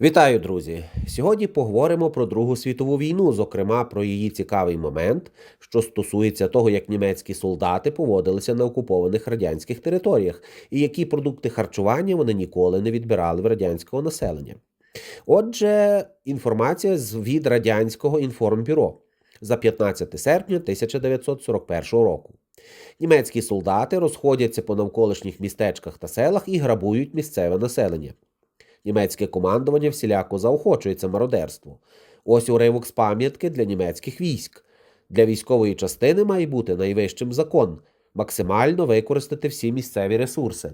Вітаю, друзі! Сьогодні поговоримо про Другу світову війну, зокрема про її цікавий момент, що стосується того, як німецькі солдати поводилися на окупованих радянських територіях, і які продукти харчування вони ніколи не відбирали в радянського населення. Отже, інформація від радянського інформбюро за 15 серпня 1941 року. Німецькі солдати розходяться по навколишніх містечках та селах і грабують місцеве населення. Німецьке командування всіляко заохочується мародерству. Ось уривок з пам'ятки для німецьких військ. Для військової частини має бути найвищим закон максимально використати всі місцеві ресурси.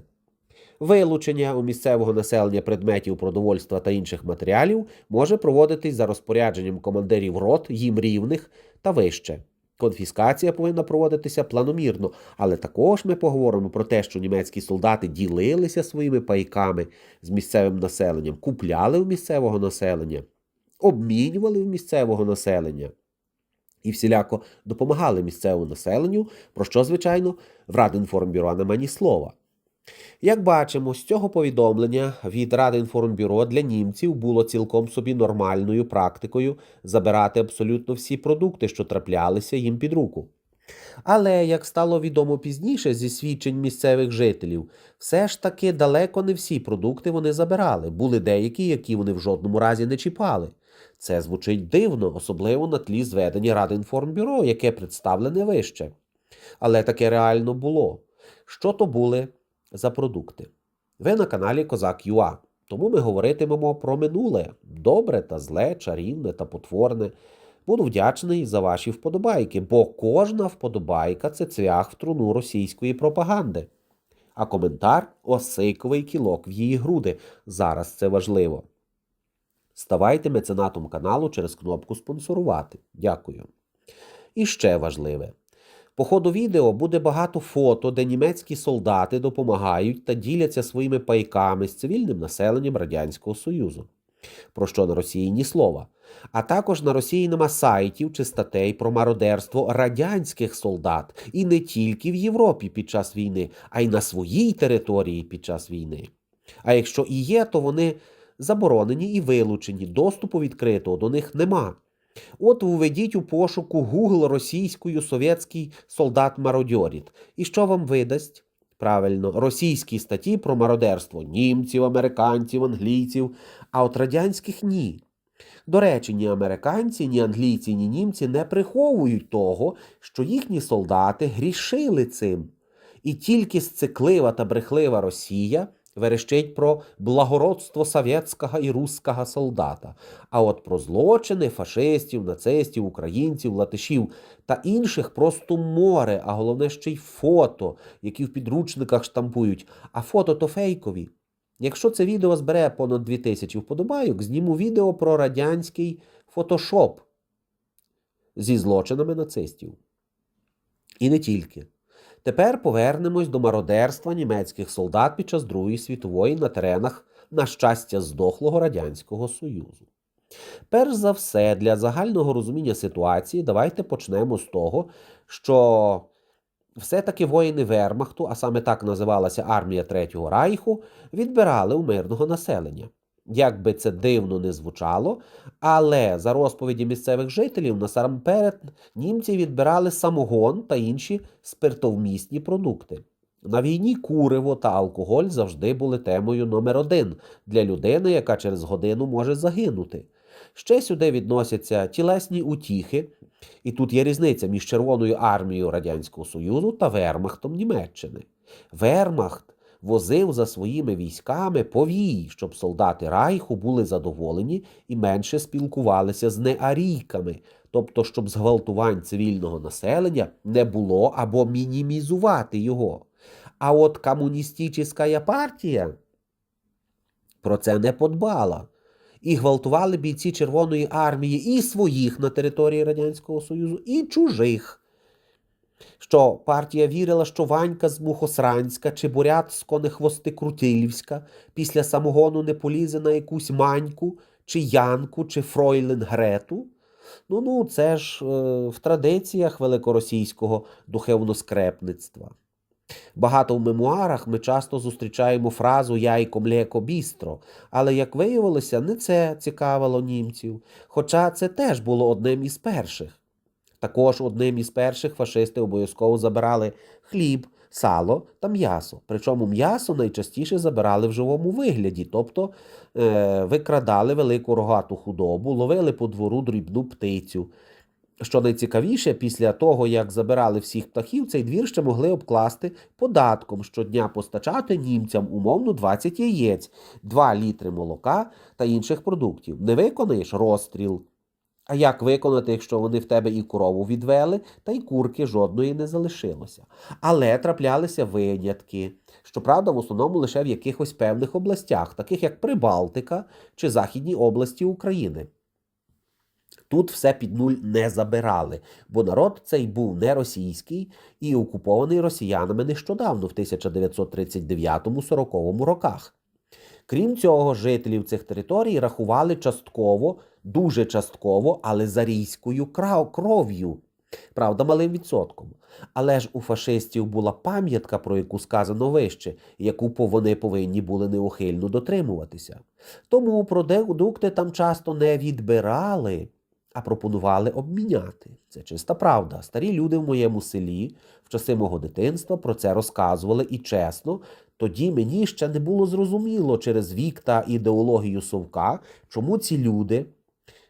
Вилучення у місцевого населення предметів продовольства та інших матеріалів може проводитись за розпорядженням командирів рот, їм рівних та вище. Конфіскація повинна проводитися планомірно, але також ми поговоримо про те, що німецькі солдати ділилися своїми пайками з місцевим населенням, купляли в місцевого населення, обмінювали в місцевого населення і всіляко допомагали місцевому населенню, про що, звичайно, в Радинформбюро немає ні слова. Як бачимо, з цього повідомлення від Радинформбюро для німців було цілком собі нормальною практикою забирати абсолютно всі продукти, що траплялися їм під руку. Але, як стало відомо пізніше зі свідчень місцевих жителів, все ж таки далеко не всі продукти вони забирали, були деякі, які вони в жодному разі не чіпали. Це звучить дивно, особливо на тлі зведення Радинформбюро, яке представлене вище. Але таке реально було. Що то були за продукти? Ви на каналі Козак Юа. Тому ми говоритимемо про минуле добре та зле, чарівне та потворне. Буду вдячний за ваші вподобайки, бо кожна вподобайка це цвях в труну російської пропаганди. А коментар осиковий кілок в її груди. Зараз це важливо. Ставайте меценатом каналу через кнопку спонсорувати. Дякую. І ще важливе. По ходу відео буде багато фото, де німецькі солдати допомагають та діляться своїми пайками з цивільним населенням Радянського Союзу. Про що на Росії ні слова. А також на Росії нема сайтів чи статей про мародерство радянських солдат і не тільки в Європі під час війни, а й на своїй території під час війни. А якщо і є, то вони заборонені і вилучені, доступу відкритого до них нема. От введіть у пошуку Google російською совєтський солдат мародьоріт. І що вам видасть? Правильно, російські статті про мародерство німців, американців, англійців, а от радянських ні. До речі, ні американці, ні англійці, ні німці не приховують того, що їхні солдати грішили цим. І тільки сциклива та брехлива Росія верещить про благородство совєтського і русского солдата. А от про злочини фашистів, нацистів, українців, латишів та інших просто море, а головне ще й фото, які в підручниках штампують. А фото то фейкові. Якщо це відео збере понад 2000 вподобайок, зніму відео про радянський фотошоп зі злочинами нацистів. І не тільки. Тепер повернемось до мародерства німецьких солдат під час Другої світової на теренах, на щастя, здохлого Радянського Союзу. Перш за все, для загального розуміння ситуації, давайте почнемо з того, що все-таки воїни Вермахту, а саме так називалася армія Третього Райху, відбирали у мирного населення. Як би це дивно не звучало, але за розповіді місцевих жителів насамперед німці відбирали самогон та інші спиртовмісні продукти. На війні куриво та алкоголь завжди були темою номер один для людини, яка через годину може загинути. Ще сюди відносяться тілесні утіхи, і тут є різниця між Червоною армією Радянського Союзу та Вермахтом Німеччини. Вермахт возив за своїми військами повій, щоб солдати Райху були задоволені і менше спілкувалися з неарійками, тобто, щоб зґвалтувань цивільного населення не було або мінімізувати його. А от комуністична партія про це не подбала. І гвалтували бійці Червоної армії і своїх на території Радянського Союзу, і чужих що партія вірила, що Ванька з Мухосранська чи бурят з Конехвости Крутилівська після самогону не полізе на якусь маньку, чи Янку, чи Фройлен Грету. Ну ну, це ж е, в традиціях великоросійського духовноскрепництва. Багато в мемуарах ми часто зустрічаємо фразу яйко млеко бістро, але, як виявилося, не це цікавило німців, хоча це теж було одним із перших. Також одним із перших фашисти обов'язково забирали хліб, сало та м'ясо. Причому м'ясо найчастіше забирали в живому вигляді, тобто е, викрадали велику рогату худобу, ловили по двору дрібну птицю. Що найцікавіше, після того, як забирали всіх птахів, цей двір ще могли обкласти податком щодня постачати німцям умовно 20 яєць, 2 літри молока та інших продуктів. Не виконаєш розстріл. А як виконати, якщо вони в тебе і корову відвели, та й курки жодної не залишилося. Але траплялися винятки. Щоправда, в основному лише в якихось певних областях, таких як Прибалтика чи Західні області України. Тут все під нуль не забирали, бо народ цей був не російський і окупований росіянами нещодавно, в 1939-40 роках. Крім цього, жителів цих територій рахували частково, дуже частково, але зарійською кров'ю. Правда, малим відсотком. Але ж у фашистів була пам'ятка, про яку сказано вище, яку вони повинні були неухильно дотримуватися. Тому продукти там часто не відбирали, а пропонували обміняти. Це чиста правда. Старі люди в моєму селі в часи мого дитинства про це розказували і чесно. Тоді мені ще не було зрозуміло через вік та ідеологію совка, чому ці люди,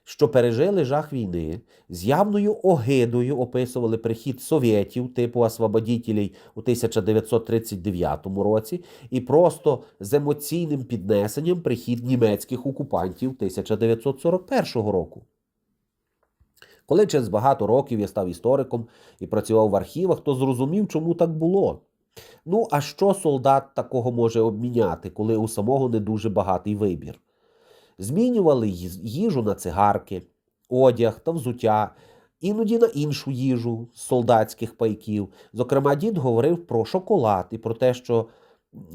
що пережили жах війни, з явною огидою описували прихід совєтів типу освободітелей у 1939 році і просто з емоційним піднесенням прихід німецьких окупантів 1941 року. Коли через багато років я став істориком і працював в архівах, то зрозумів, чому так було. Ну, а що солдат такого може обміняти, коли у самого не дуже багатий вибір? Змінювали їжу на цигарки, одяг та взуття, іноді на іншу їжу з солдатських пайків. Зокрема, дід говорив про шоколад і про те, що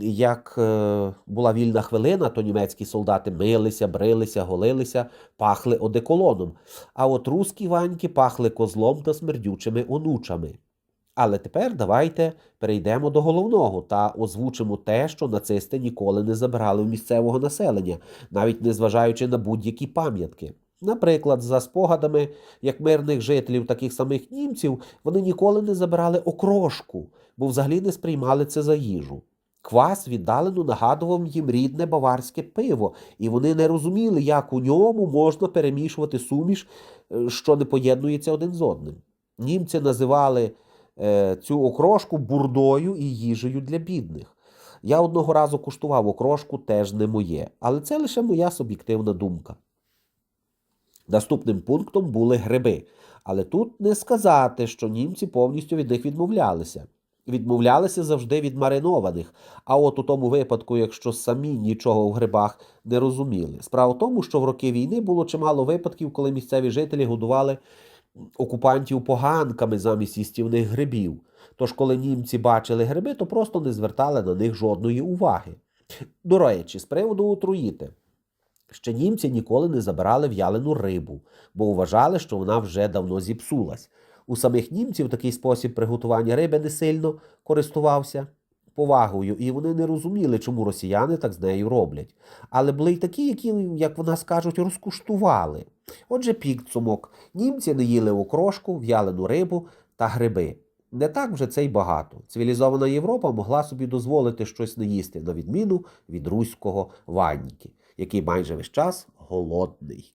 як е, була вільна хвилина, то німецькі солдати милися, брилися, голилися, пахли одеколоном. А от русські ваньки пахли козлом та смердючими онучами. Але тепер давайте перейдемо до головного та озвучимо те, що нацисти ніколи не забирали в місцевого населення, навіть не зважаючи на будь-які пам'ятки. Наприклад, за спогадами як мирних жителів, таких самих німців, вони ніколи не забирали окрошку, бо взагалі не сприймали це за їжу. Квас віддалено нагадував їм рідне баварське пиво, і вони не розуміли, як у ньому можна перемішувати суміш, е, що не поєднується один з одним. Німці називали цю окрошку бурдою і їжею для бідних. Я одного разу куштував окрошку, теж не моє, але це лише моя суб'єктивна думка. Наступним пунктом були гриби. Але тут не сказати, що німці повністю від них відмовлялися. Відмовлялися завжди від маринованих. А от у тому випадку, якщо самі нічого в грибах не розуміли. Справа в тому, що в роки війни було чимало випадків, коли місцеві жителі годували окупантів поганками замість їстівних грибів. Тож, коли німці бачили гриби, то просто не звертали на них жодної уваги. До речі, з приводу отруїти. Ще німці ніколи не забирали в'ялену рибу, бо вважали, що вона вже давно зіпсулась. У самих німців такий спосіб приготування риби не сильно користувався повагою, і вони не розуміли, чому росіяни так з нею роблять. Але були й такі, які, як в нас кажуть, розкуштували. Отже, підсумок. Німці не їли окрошку, в'ялену рибу та гриби. Не так вже це й багато. Цивілізована Європа могла собі дозволити щось не їсти, на відміну від руського ванніки, який майже весь час голодний.